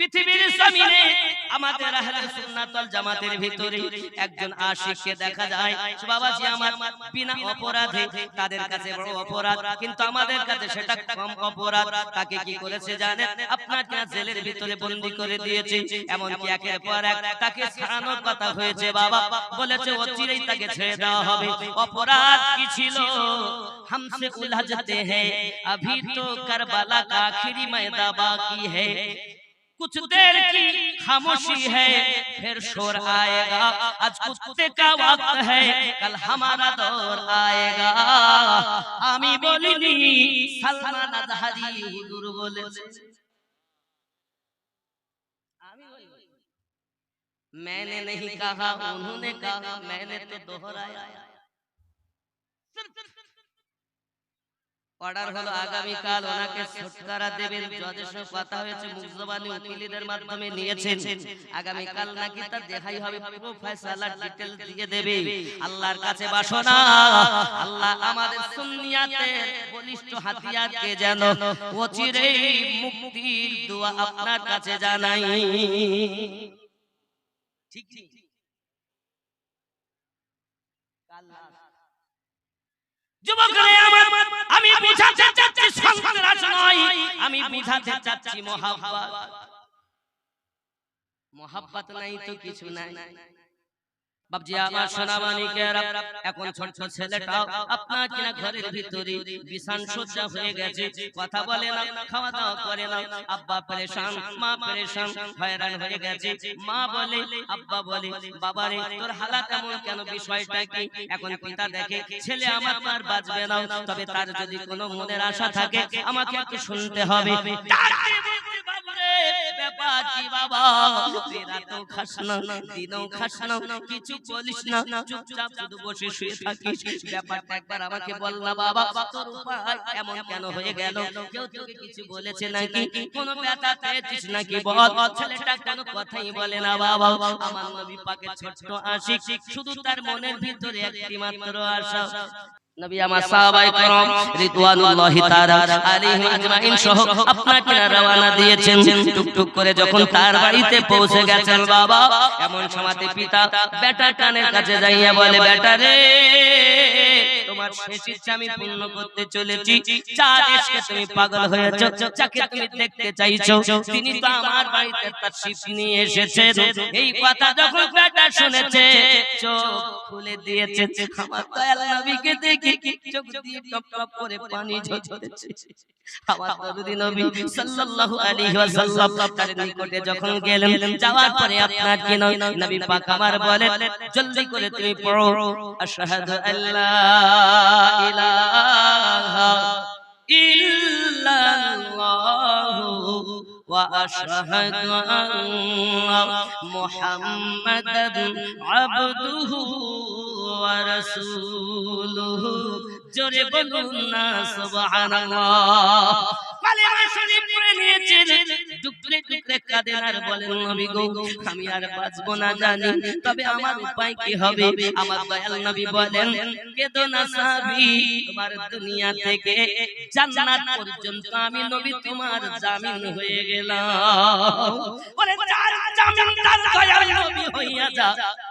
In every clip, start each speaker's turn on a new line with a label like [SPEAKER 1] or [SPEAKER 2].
[SPEAKER 1] পৃথিবীর জমিনে আমাদের আহলে সুন্নাত ওয়াল জামাতের ভিতরে একজন আশিককে দেখা যায় বাবাজি আমার বিনা অপরাধে তাদের কাছে বড় অপরাধ কিন্তু আমাদের কাছে সেটা কম অপরাধ তাকে কি করেছে জানেন আপনার কিনা জেলের ভিতরে বন্দি করে দিয়েছে এমন কি একের পর এক তাকে ছাড়ানোর কথা হয়েছে বাবা বলেছে অচিরেই তাকে ছেড়ে দেওয়া হবে অপরাধ কি ছিল हमसे उलझते हैं अभी तो करबला का आखिरी मैदा बाकी है कुछ देर की खामोशी है फिर शोर आएगा आज कुत्ते का वक्त है कल हमारा दौर आएगा আমি বলিনি সালমান আজহারি হুজুর বলেছে আমি বলিনি। मैंने नहीं कहा उन्होंने कहा मैंने तो दोहराया অর্ডার হলো আগামীকাল ওনাকে ছুটকারা দেবেন জজের সঙ্গে কথা হয়েছে মুজবানি উকিলদের মাধ্যমে নিয়েছেন। আগামীকাল নাকি তার দেখাই হবে পুরো ফয়সালা ডিটেইলস দিয়ে দেবে। আল্লাহর কাছে বাসনা। আল্লাহ আমাদের সুন্নিয়াতের বলিষ্ঠ হাতিয়ারকে যেন অচিরেই মুক্তির দোয়া আপনার কাছে জানাই। ঠিক ঠিক। যুবকরা আমার আমি বুঝাতে চাচ্ছি মহাব্বত। মহাব্বাত নাই তো কিছু নাই। বাবজি আমার সোনামানিকেরা এখন ছোট ছেলেটাও আপনার কিনা ঘরের ভিতরে বিছান হয়ে গেছে। কথা বলে না খাওয়া দাওয়া করে না আব্বা পরেশান মা পরেশান হয়রান হয়ে গেছে। মা বলে আব্বা বলে বাবা রে তোর হালাত এমন কেন বিষয়টা কি? এখন পিতা দেখে ছেলে আমার আর বাঁচবে না। তবে তার যদি কোনো মনের আশা থাকে আমাকে একটু শুনতে হবে। কথাই বলে না বাবা। আমার নবী পাকের ছোট্ট আশিক, শুধু তার মনের ভিতরে একটি মাত্র আশা। নবী আমার সাহাবায়ে کرام রিদওয়ানুল্লাহি তাআলা আলাইহিম আজমাইন সহ আপনাকে রওনা দিয়েছেন টুকটুক করে যখন তার বাড়িতে পৌঁছে গেছেন বাবা এমন সময়তে পিতা বেটা কানের কাছে যাইয়া বলে বেটা রে তোমার শেষ ইচ্ছা আমি পূর্ণ করতে চলেছি চার এসকে তুমি পাগল হয়েছো যাকে তুমি দেখতে চাইছো তিনি তো আমার বাড়িতে তার শিপ নিয়ে এসেছে এই কথা যখন বেটা শুনেছে চোখ খুলে দিয়েছে আমার দয়াল নবীকে দেখে চোখ দিয়ে টপ টপ করে পানি ঝরছে। আমার নবী নবী সাল্লাল্লাহু আলাইহি ওয়াসাল্লাম তার নিকটে যখন গেলেন, যাওয়ার পরে আপনার কি নবী পাক আমার বলেন, জলদি করে তুমি পড়ো। আশহাদু আল্লা ইলাহা ইল্লাল্লাহু ওয়া আশহাদু আন্না মুহাম্মাদান আবদুহু জোরে বলুন না সুবহানাল্লাহ। কালেমা শরীফ পড়ে নিয়েছেন। টুকরে টুকরে কাঁদেন আর বলেন নবী গো আমি আর বাঁচবো না জানি তবে আমার উপায় কি হবে? আমার দয়াল নবী বলেন কেদো না সাবি তোমার দুনিয়া থেকে জান্নাত পর্যন্ত আমি নবী তোমার জামিন হয়ে গেলাম। বলে যার জামিনদার দয়াল নবী হইয়া যা। আরে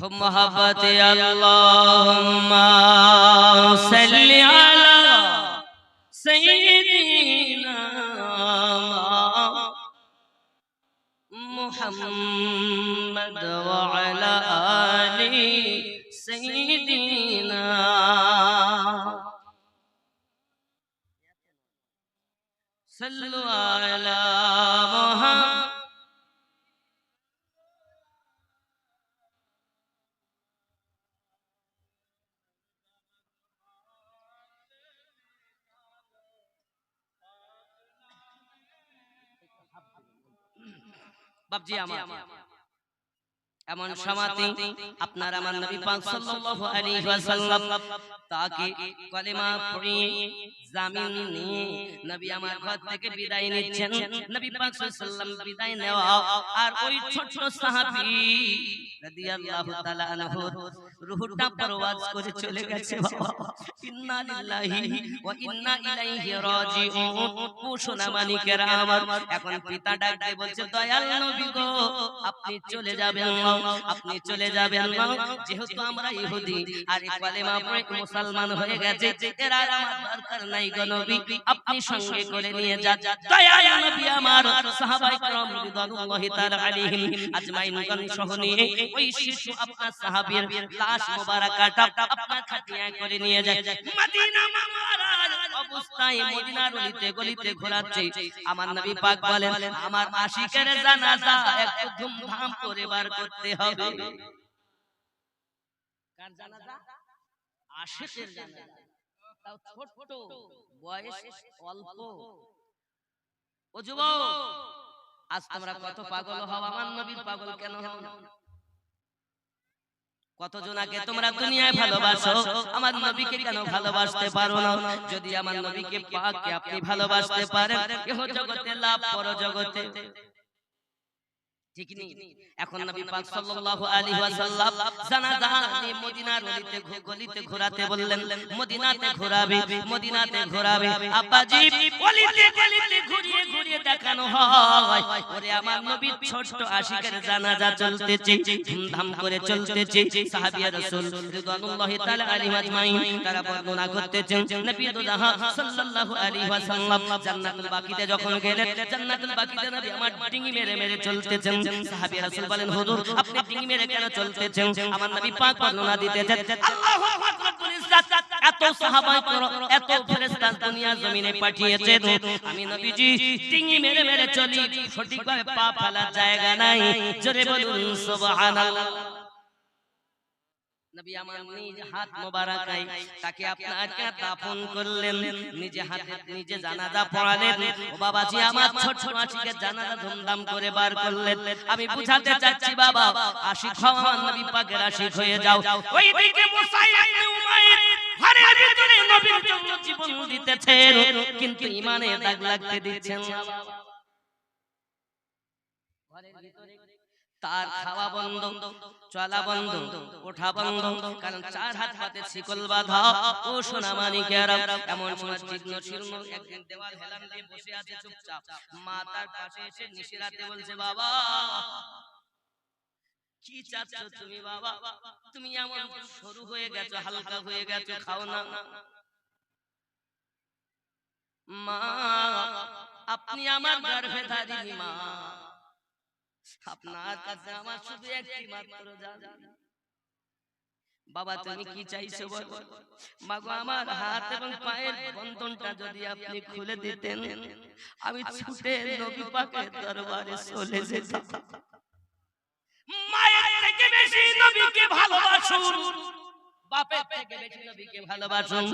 [SPEAKER 1] محبت اللهم صل على سيدنا محمد وعلى آل سيدنا صلوا على বাপজি আমার। এমন সমাতি আপনার আমার নবী পাক সাল্লাল্লাহু আলাইহি ওয়াসাল্লাম তাকে কলেমা পড়িয়ে জামিন নিয়ে নবী আমার ঘর থেকে বিদায় নিচ্ছেন। নবী পাক সাল্লাল্লাহু আলাইহি বিদায় নেওয়া আর ওই ছোট সাহাবী রাদিয়াল্লাহু তাআলা আনহু রূহটা পরওয়াজ করে চলে গেছে বাবা ইন্না লিল্লাহি ওয়া ইন্না ইলাইহি রাজিউন ও সোনা মানিকেরা আমার এখন পিতা ডাক দিয়ে বলছে দয়াল নবী গো আপনি চলে যাবেন না আপনি চলে যাবেন না যেহেতু আমরা ইহুদি আর এই কালেমা পড়ে মুসলমান হয়ে গেছে এর আর আমার দরকার নাই গো নবী আপনি সঙ্গে করে নিয়ে যান দয়াল নবী আমার সাহাবাই کرام রিদওয়ানুল্লাহি তাআলা আলাইহিম আজমাইন গণ সহ নিয়ে ওই শিশু আপনার সাহাবীর লাশ মোবারকাটা আপনার খাটিয়া করে নিয়ে যায়। মদিনা মামারার অবস্থায় মদিনার গলিতে গলিতে ঘোরাচ্ছে। আমার নবী পাক বলেন আমার আশিকের জানাজা একটু ধুমধাম করে বার করতে হবে। কার জানাজা? আশিকের জানাজা। তাও ছোট বয়স অল্প। ও যুবক আজ তোমরা কত পাগল হও? আমার নবীর পাগল কেন হও না? কতজনাকে তোমরা দুনিয়ায় ভালোবাসো? আমার নবীকে কেন ভালোবাসতে পারো না? যদি আমার নবীকে পাককে আপনি ভালোবাসতে পারেন ইহ জগতে লাভ পর জগতে। ঠিক নেই। এখন নবী পাক সাল্লাল্লাহু আলাইহি ওয়াসাল্লাম জানাজা নিয়ে মদিনার গলিতে গলিতে ঘোরাতে বললেন মদিনাতে ঘোরাবে মদিনাতে ঘোরাবে। আব্বাজি গলিতে গলিতে ঘুরিয়ে ঘুরিয়ে দেখানো হয়। ওরে আমার নবীর ছোট আশিকের জানাজা চলতেছে ধুমধাম করে চলতেছে। সাহাবিয়া রাসূল রিদওয়ানুল্লাহি তাআলা আলাইহি আজমাইন তারা বর্ণনা করতেছেন। নবী দুজাহা সাল্লাল্লাহু আলাইহি ওয়াসাল্লাম জান্নাতুল বাকিতে যখন গেলেন জান্নাতুল বাকিতে নবী আমার ডিঙি মেরে মেরে চলতেছেন সাহাবী রাসূল বলেন, হুজুর, আপনি ডিঙি মেরে কেন চলতেছেন। আমার নবী পাক বর্ণনা দিতেছেন, আল্লাহু আকবার এত সাহাবাই এত ফেরেশতা দুনিয়া জমিনে পাঠিয়েছেন। আমি নবীজি, ডিঙি মেরে মেরে চলি, সঠিকভাবে পা ফেলার জায়গা নাই। জোরে বলুন, সুবহানাল্লাহ। নবী আমার নিজ হাত মোবারকাই তাকে আপনাকে দাফন করলেন নিজে হাতে নিজে জানাজা পড়ালেন। ও বাবাজি আমার ছোট মাছিকে জানাজা ধুমধাম করে বার করলেন। আমি বুঝাতে চাচ্ছি বাবা আশিক হওয়া নবী পাকের আশিক হয়ে যাও। ওই দিকে মুসাইব ইবনে উমাইর ঘরের ভিতরে নবীর জন্য জীবন দিতেছেন কিন্তু ইমানে দাগ লাগতে দিচ্ছেন। না ঘরের ভিতরে তার খাওয়া বন্ধ, চলা বন্ধ, ওঠা বন্ধ, কারণ চার হাত হাতে শিকল বাঁধা, ও সোনা মানিকেরা এমন সময় জীর্ণ শীর্ণ একদিন দেওয়াল হেলান দিয়ে বসে আছে চুপচাপ। মা তার পাশে এসে নিশিরাতে বলছে, বাবা, কি চাচ্ছ তুমি বাবা? তুমি এমন সরু হয়ে গেছো, হালকা হয়ে গেছো, খাও না। মা, আপনি আমার গর্ভে ধারিনি মা। আপনার কাছে আমার শুধু একটি মাত্র বাবা তুমি কি চাইছো বলো? মাগো আমার হাত এবং পায়ের বন্ধনটা যদি আপনি খুলে দিতেন আমি ছুটে নবী পাকের দরবারে চলে যেতাম। মায়ের থেকে বেশি নবীকে ভালোবাসুন। বাপের থেকে বেশি নবীকে ভালোবাসুন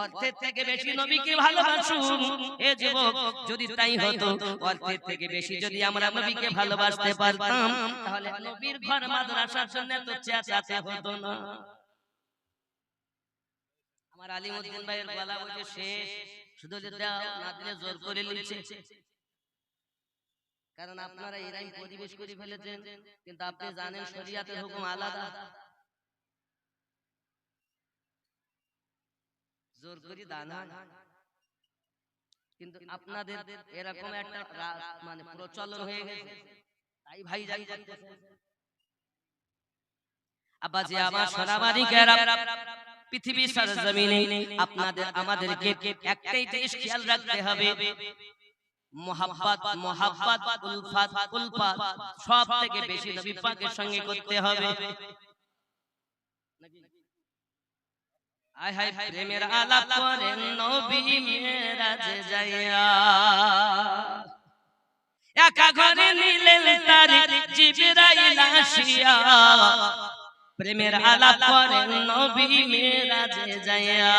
[SPEAKER 1] অর্থের থেকে বেশি নবীকে ভালোবাসুন। এ যুবক যদি তাই হতো অর্থের থেকে বেশি যদি আমরা নবীকে ভালোবাসতে পারতাম তাহলে নবীর ঘর মাদ্রাসার জন্য তো চেঁচাতে হতো না। আমার আলিমউদ্দিন ভাইয়ের গলা শেষ। শুধু দাও না দিলে জোর করে লিখছে। কারণ আপনারা এরাই পরিবেশ করে ফেলেছেন কিন্তু আপনি জানেন শরিয়াতের হুকুম আলাদা। জোর করি দান হয়। কিন্তু আপনাদের এরকম একটা মানে প্রচলন হয়ে গেছে। তাই ভাই যাই আব্বাজি আমার সোনামারি পৃথিবী সরজমিনে আপনাদের আমাদেরকে একটাই জিনিস খেয়াল রাখতে হবে। মোহাব্বত মোহাব্বত উলফাত উলফাত সব থেকে বেশি নবী পাকের সঙ্গে করতে হবে। আয় হায় প্রেমের আলাপ করেন নবী মেরাজে যাইয়া। একা ঘরে নিলেন তার জিবরাইল আসিয়া। প্রেমের আলাপ করেন নবী মেরাজে যাইয়া।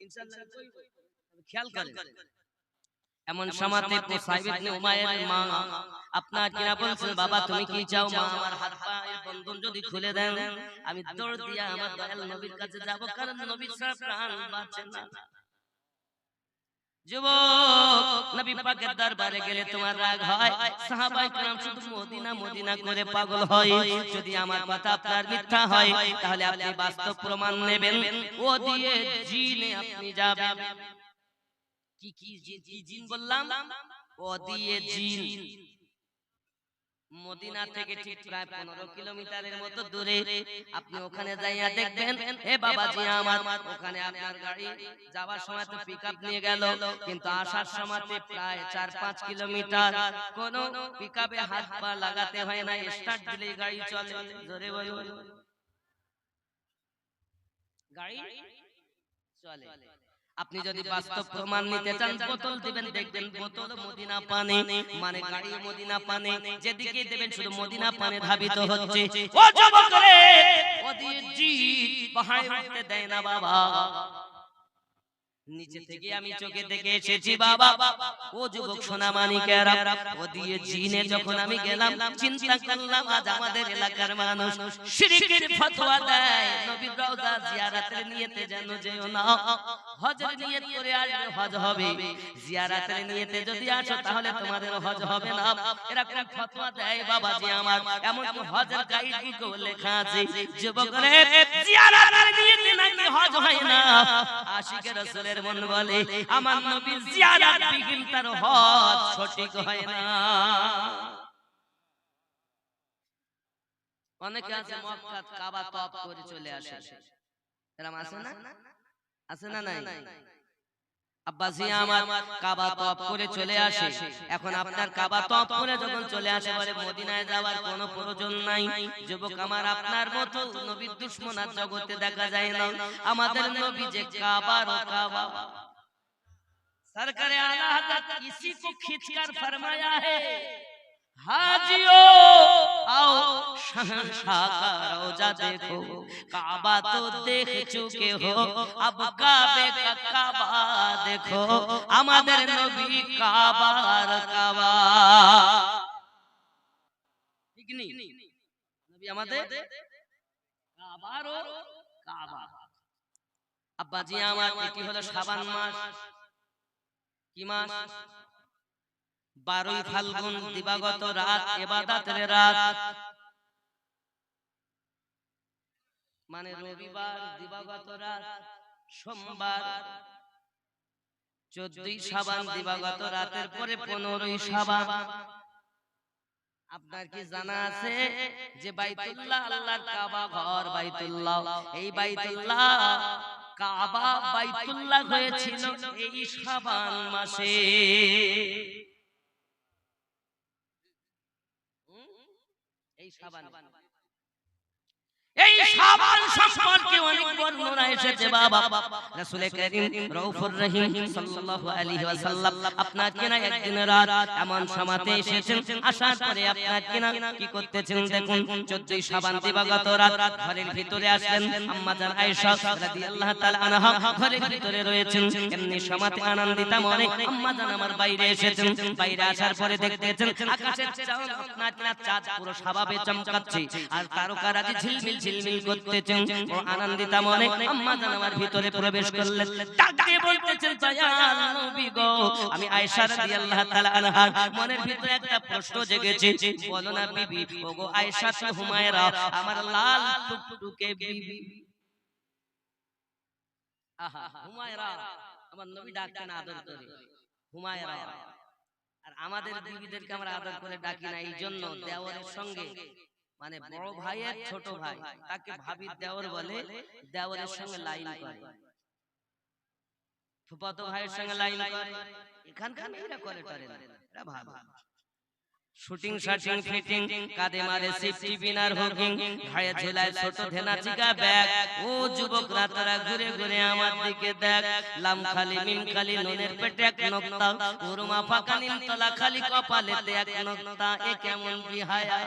[SPEAKER 1] ইনশাআল্লাহ খেয়াল করেন। এমন সমাতে সাহেব ইবনে উমায়ের মা আপনার কিনা বলছেন বাবা তুমি কি চাও মা আমার হাত পায়ের বন্ধন যদি খুলে দেন আমি দৌড় দিয়া আমার দয়াল নবীর কাছে যাব কারণ নবী ছাড়া প্রাণ বাঁচে না যুবক নবী পাকের দরবারে গেলে তোমার রাগ হয় সাহাবাই کرام শুধু মদিনা মদিনা করে পাগল হয় যদি আমার কথা আপনার মিথ্যা হয় তাহলে আপনি বাস্তব প্রমাণ নেবেন ও দিয়ে জিনে আপনি যাবেন কি কি জি- কি জিন বললাম? ও দিয়ে জিন। মদিনা থেকে ঠিক প্রায় পনেরো কিলোমিটারের মতো দূরে। আপনি ওখানে যাইয়া দেখবেন হে বাবাজি আমার ওখানে আপনার গাড়ি যাওয়ার সময় তো পিক নিয়ে গেল। কিন্তু আসার সময় প্রায় চার পাঁচ কিলোমিটার। কোন পিক হাত পা লাগাতে হয় না স্টার্ট দিলেই গাড়ি চলে। জোরে বলুন। গাড়ি? চলে আপনি যদি বাস্তব প্রমাণ নিতে চান বোতল দিবেন দেখবেন বোতল মদিনা পানে মানে গাড়ি মদিনা পানে যেদিকে দেবেন শুধু মদিনা পানে ধাবিত হচ্ছে। ও যুবক রে ওদের জি পাহাড়ে উঠতে দেয় না বাবা। নিচে থেকে আমি চোখে দেখে এসেছি বাবা। ও যুবক সোনা মানিকেরা ও দিয়ে জিনে যখন আমি গেলাম চিন্তা করলাম আজ আমাদের এলাকার মানুষ শিরিকের ফতোয়া দেয়। নবী রওজা জিয়ারতের নিয়তে যেন যেও না। হজের নিয়ত করে আসবে হজ হবে। জিয়ারতের নিয়তে যদি আসো তাহলে তোমাদের হজ হবে না। এরকম ফতোয়া দেয় বাবাজি আমার। এমন কি হজের গাইড বুকেও লেখা আছে যুবকরে জিয়ারতের নিয়তে নাকি হজ হয় না আশিকে রাসূলের মন বলে আমার নবীর জিয়ারত বিহীন তার হজ সঠিক হয় না। অনেকে আছে মক্কা কাবা তপ করে চলে আসে। এরকম আছে না? আছে না নাই? আব্বাসি আমার কাবা তপ করে চলে আসে। এখন আপনার কাবা তপ করে যখন চলে আসে বলে মদিনায় যাওয়ার কোনো প্রয়োজন নাই। যুবক আমার আপনার মতো নবীর দুশ্মন আর জগতে দেখা যায় না। আমাদের নবী যে কাবার কাবা। সরকারে আলা হাজার কো খিচকার ফরমায়া হ্যায় हाजियो आओ शहंशाह का रोजा देखो काबा तो देख चुके हो अब काबे का काबा देखो আমাদের নবী কাবার কাবা ঠিক নেই নবী আমাদের কাবারও কাবা আব্বাজি আমার এটি হলো শাবান মাস কি মাস বারোই ফাল্গুন দিবাগত রাত এবাদাতের রাত। মানে রবিবার দিবাগত রাত সোমবার। চোদ্দই সাবান দিবাগত রাতের পরে পনেরোই সাবান আপনার কি জানা আছে যে বাইতুল্লাহ আল্লাহর কাবা ঘর বাইতুল্লাহ। এই বাইতুল্লাহ কাবা বাইতুল্লাহ হয়েছিল এই সাবান মাসে। এই শাবান এই শাবান সম্পর্কে অনেক বর্ণনা এসেছে বাবা। রাসূল করিম রউফুর রহিম সাল্লাল্লাহু আলাইহি ওয়াসাল্লাম। আপনার কিনা একদিন রাত এমন সমাতে এসেছেন আসার পরে আপনার কিনা কি করতেছেন দেখুন। 14 শাবান দিবাগত রাত ঘরের ভিতরে আসলেন আম্মা জান আয়েশা রাদিয়াল্লাহু তাআলা আনহা ঘরের ভিতরে রয়েছেন। এমনি সমাতে আনন্দিতা মনে আম্মা জান আমার বাইরে এসেছেন। বাইরে আসার পরে দেখতেছেন আকাশের চাঁদ আপনার কিনা চাঁদ পুরো স্বভাবে চমকাচ্ছে আর তারকারাজি ঝিলমিল ঝিলমিল করতেছেন। ও আনন্দিতা মনে আম্মা জান আমার ভিতরে প্রবেশ করলেন। ডাক বলতেছেন, দয়াল নবী গো। আমি আয়েশা রাদিয়াল্লাহু তাআলা আনহা, মনের ভিতরে একটা প্রশ্ন জেগেছে। বলো না বিবি, ওগো আয়েশা তো হুমায়রা, আমার লাল টুকটুকে বিবি। আহা, হুমায়রা, আমার নবী ডাকতেন আদর করে। হুমায়রা, আর আমাদের বিবিদেরকে আমরা আদর করে ডাকি না এই জন্য দেওয়ারের সঙ্গে মানে বড় ভাইয়ের ছোট ভাই তাকে ভাবির দেওর বলে দেওরের সঙ্গে লাইন করে। ফুফাতো ভাইয়ের সঙ্গে লাইন করে। এখানকার মেয়েরা করে টরে না এরা ভাবে শুটিং শাটিং ফিটিং কাদে মারে সিফটি বিনার হুকিং ঘায়ে ঝুলায় ছোট ধেনা চিকা ব্যাগ। ও যুবকরা তারা ঘুরে ঘুরে আমার দিকে দেখ। লাম খালি মিম খালি নুনের পেটে এক নক্তা উরমা ফাঁকা নিম তলা খালি কপালেতে এক নক্তা এ কেমন বিহায়া